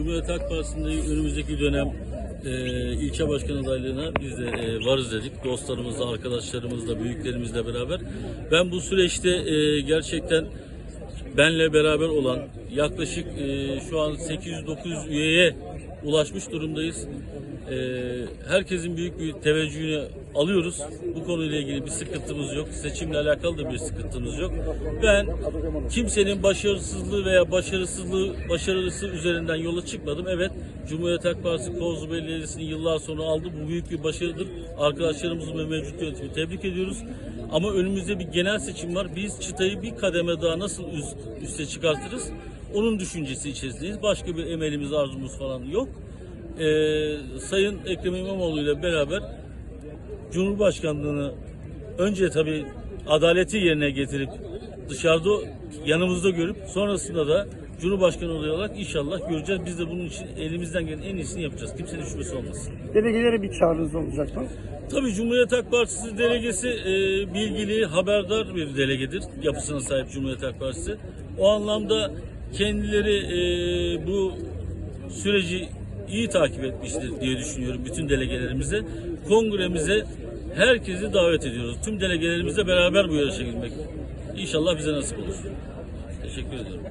Cumhuriyet Halk Partisi'nde önümüzdeki dönem e, ilçe başkan adaylığına biz de e, varız dedik. Dostlarımızla, arkadaşlarımızla, büyüklerimizle beraber. Ben bu süreçte e, gerçekten benle beraber olan yaklaşık e, şu an 800-900 üyeye ulaşmış durumdayız. E, herkesin büyük bir teveccühünü alıyoruz. Bu konuyla ilgili bir sıkıntımız yok. Seçimle alakalı da bir sıkıntımız yok. Ben kimsenin başarısızlığı veya başarısızlığı başarılısı üzerinden yola çıkmadım. Evet, Cumhuriyet Halk Partisi Kozlu Belediyesi'ni yıllar sonra aldı. Bu büyük bir başarıdır. Arkadaşlarımızı ve mevcut yönetimi tebrik ediyoruz. Ama önümüzde bir genel seçim var. Biz çıtayı bir kademe daha nasıl üst, üste çıkartırız? Onun düşüncesi içerisindeyiz. Başka bir emelimiz, arzumuz falan yok. Ee, Sayın Ekrem İmamoğlu ile beraber Cumhurbaşkanlığını önce tabii adaleti yerine getirip dışarıda yanımızda görüp sonrasında da Cumhurbaşkanı olarak inşallah göreceğiz. Biz de bunun için elimizden gelen en iyisini yapacağız. Kimsenin şüphesi olmasın. Delegelere bir çağrınız olacak mı? Tabii Cumhuriyet Halk Partisi delegesi e, bilgili, haberdar bir delegedir. Yapısına sahip Cumhuriyet Halk Partisi. O anlamda kendileri e, bu süreci iyi takip etmiştir diye düşünüyorum bütün delegelerimize. Kongremize herkesi davet ediyoruz. Tüm delegelerimizle beraber bu yarışa girmek. İnşallah bize nasip olur. Teşekkür ediyorum.